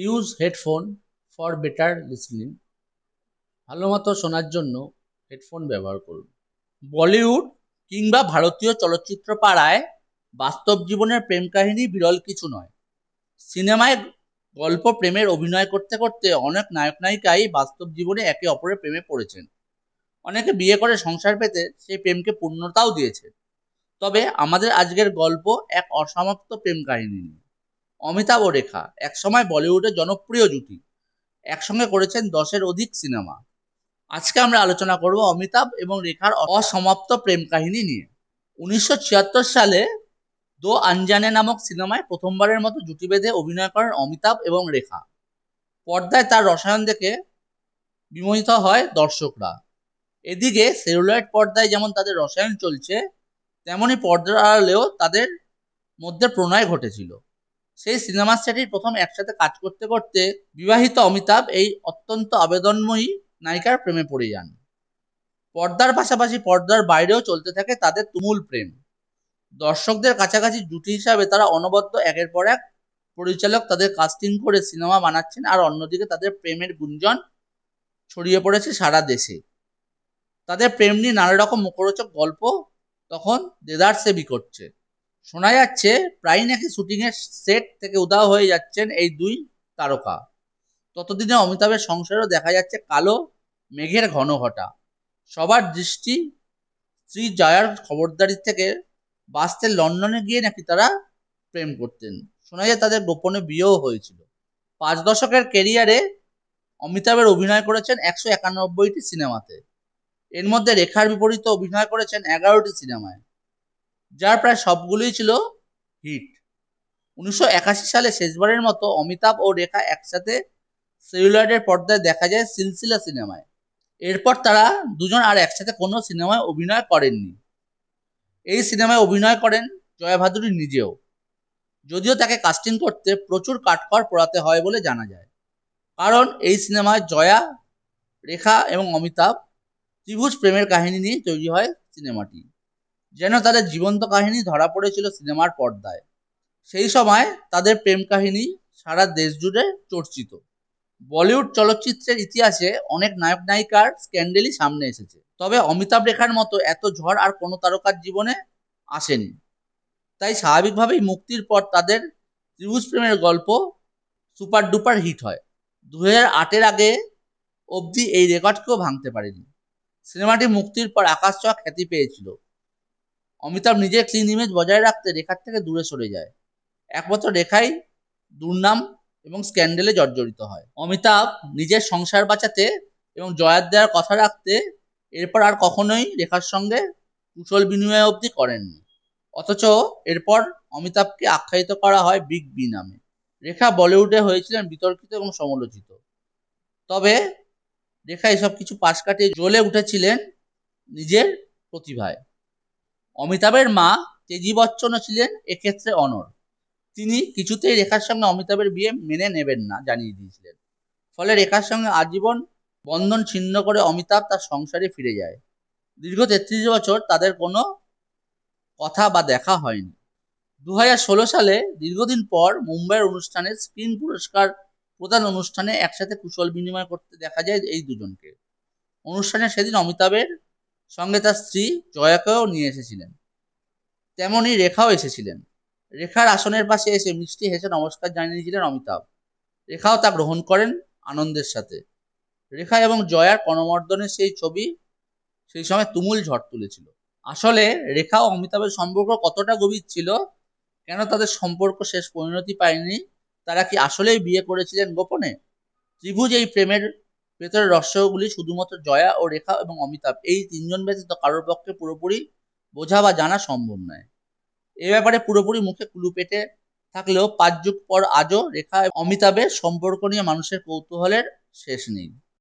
Use headphone for better listening ভালো মতো শোনার জন্য হেডফোন ব্যবহার করুন। বলিউড কিংবা ভারতীয় চলচ্চিত্র পাড়ায় বাস্তব জীবনের প্রেম কাহিনী বিরল কিছু নয়। সিনেমায় গল্প, প্রেমের অভিনয় করতে করতে অনেক নায়ক নায়িকাই বাস্তব জীবনে একে অপরের প্রেমে পড়েছেন। অনেকে বিয়ে করে সংসার পেতে সেই প্রেমকে পূর্ণতাও দিয়েছে। তবে আমাদের আজকের গল্প এক অসমাপ্ত প্রেম কাহিনী নিয়ে। অমিতাভ রেখা, একসময় বলিউডের জনপ্রিয় জুটি, একসঙ্গে করেছেন দশের অধিক সিনেমা। আজকে আমরা আলোচনা করব অমিতাভ এবং রেখার অসমাপ্ত প্রেম কাহিনী নিয়ে। উনিশশো ছিয়াত্তর সালে দো আনজানে নামক সিনেমায় প্রথমবারের মতো জুটি বেঁধে অভিনয় করেন অমিতাভ এবং রেখা। পর্দায় তার রসায়ন দেখে বিমোহিত হয় দর্শকরা। এদিকে সেলুলয়েড পর্দায় যেমন তাদের রসায়ন চলছে তেমনই পর্দার আড়ালেও তাদের মধ্যে প্রণয় ঘটেছিল। সেই সিনেমা সেটির প্রথম একসাথে কাজ করতে করতে বিবাহিত অমিতাভ এই অত্যন্ত আবেদনময়ী নায়িকার প্রেমে পড়ে যান। পর্দার পাশাপাশি পর্দার বাইরেও চলতে থাকে তাদের তুমুল প্রেম। দর্শকদের কাছাকাছি জুটি হিসাবে তারা অনবদ্য একের পর এক পরিচালক তাদের কাস্টিং করে সিনেমা বানাচ্ছেন আর অন্যদিকে তাদের প্রেমের গুঞ্জন ছড়িয়ে পড়েছে সারা দেশে। তাদের প্রেম নিয়ে নানা রকম মুখরোচক গল্প তখন দেদার দেদারসে করছে। শোনা যাচ্ছে, প্রায় নাকি শুটিংয়ের সেট থেকে উদাও হয়ে যাচ্ছেন এই দুই তারকা। ততদিনে অমিতাভের সংসারেও দেখা যাচ্ছে কালো মেঘের ঘন ঘটা। সবার দৃষ্টি শ্রী জয়ার খবরদারি থেকে বাঁচতে লন্ডনে গিয়ে নাকি তারা প্রেম করতেন। শোনা যায় তাদের গোপনে বিয়েও হয়েছিল। পাঁচ দশকের কেরিয়ারে অমিতাভের অভিনয় করেছেন একশো একানব্বইটি সিনেমাতে। এর মধ্যে রেখার বিপরীতে অভিনয় করেছেন এগারোটি সিনেমায়। যার প্রায় সবগুলোই ছিল হিট। উনিশশো একাশি সালে শেষবারের মতো অমিতাভ ও রেখা একসাথে সেলুলয়েডের পর্দায় দেখা যায় সিলসিলা সিনেমায়। এরপর তারা দুজন আর একসাথে কোনো সিনেমায় অভিনয় করেননি। এই সিনেমায় অভিনয় করেন জয়া ভাদুরী নিজেও। যদিও তাকে কাস্টিং করতে প্রচুর কাঠখড় পোড়াতে হয় বলে জানা যায়। কারণ এই সিনেমায় জয়া, রেখা এবং অমিতাভ ত্রিভুজ প্রেমের কাহিনী নিয়ে তৈরি হয় সিনেমাটি। যেন তাদের জীবন্ত কাহিনী ধরা পড়েছিল সিনেমার পর্দায়। সেই সময় তাদের প্রেম কাহিনী সারা দেশ জুড়ে চর্চিত। বলিউড চলচ্চিত্রের ইতিহাসে অনেক নায়ক নায়িকার স্ক্যান্ডেলই সামনে এসেছে। তবে অমিতাভ রেখার মতো এত ঝড় আর কোনো তারকার জীবনে আসেনি। তাই স্বাভাবিকভাবেই মুক্তির পর তাদের ত্রিভুজ প্রেমের গল্প সুপার ডুপার হিট হয়। দু হাজার আটের আগে অবধি এই রেকর্ডকেও ভাঙতে পারেনি। সিনেমাটি মুক্তির পর আকাশ ছোঁয়া খ্যাতি পেয়েছিল। অমিতাভ নিজের ক্লিন ইমেজ বজায় রাখতে রেখার থেকে দূরে সরে যায়। এক বছর রেখাই দুর্নাম এবং স্ক্যান্ডেলে জর্জরিত হয়। অমিতাভ নিজের সংসার বাঁচাতে এবং জয়ার দেওয়ার কথা রাখতে এরপর আর কখনোই রেখার সঙ্গে কুশল বিনিময় অবধি করেননি। অথচ এরপর অমিতাভকে আখ্যায়িত করা হয় বিগ বি নামে। রেখা বলিউডে হয়েছিলেন বিতর্কিত এবং সমালোচিত। তবে রেখা এসব কিছু পাশ কাটিয়ে জ্বলে উঠেছিলেন নিজের প্রতিভায়। অমিতাভের মা তেজি বচ্চনও ছিলেন এক্ষেত্রে অনর। তিনি কিছুতেই রেখার সঙ্গে অমিতাভের বিয়ে মেনে নেবেন না জানিয়ে দিয়েছিলেন। ফলে রেখার সঙ্গে আজীবন বন্ধন ছিন্ন করে অমিতাভ তার সংসারে ফিরে যায়। দীর্ঘ তেত্রিশ বছর তাদের কোনো কথা বা দেখা হয়নি। দু হাজার ষোলো সালে দীর্ঘদিন পর মুম্বাইয়ের অনুষ্ঠানে স্ক্রিন পুরস্কার প্রধান অনুষ্ঠানে একসাথে কুশল বিনিময় করতে দেখা যায় এই দুজনকে। অনুষ্ঠানে সেদিন অমিতাভের সঙ্গে তার স্ত্রী জয়াকেও নিয়ে এসেছিলেন। তেমনই রেখাও এসেছিলেন। রেখার আসনের পাশে এসে মিষ্টি হেসে নমস্কার জানিয়েছিলেন অমিতাভ। রেখাও তা গ্রহণ করেন আনন্দের সাথে। রেখা এবং জয়ার কর্মর্দনের সেই ছবি সেই সময় তুমুল ঝড় তুলেছিল। আসলে রেখা ও অমিতাভের সম্পর্ক কতটা গভীর ছিল, কেন তাদের সম্পর্ক শেষ পরিণতি পায়নি, তারা কি আসলেই বিয়ে করেছিলেন গোপনে? ত্রিভুজ এই প্রেমের ভেতরের রহস্যগুলি শুধুমাত্র জয়া ও রেখা এবং অমিতাভ। এই তিনজন ব্যতীত কারোর পক্ষে পুরোপুরি বোঝা বা জানা সম্ভব নয়। এ ব্যাপারে পুরোপুরি মুখে কুলু পেটে থাকলেও পাঁচ যুগ পর আজও রেখা অমিতাভের সম্পর্ক নিয়ে মানুষের কৌতূহলের শেষ নেই।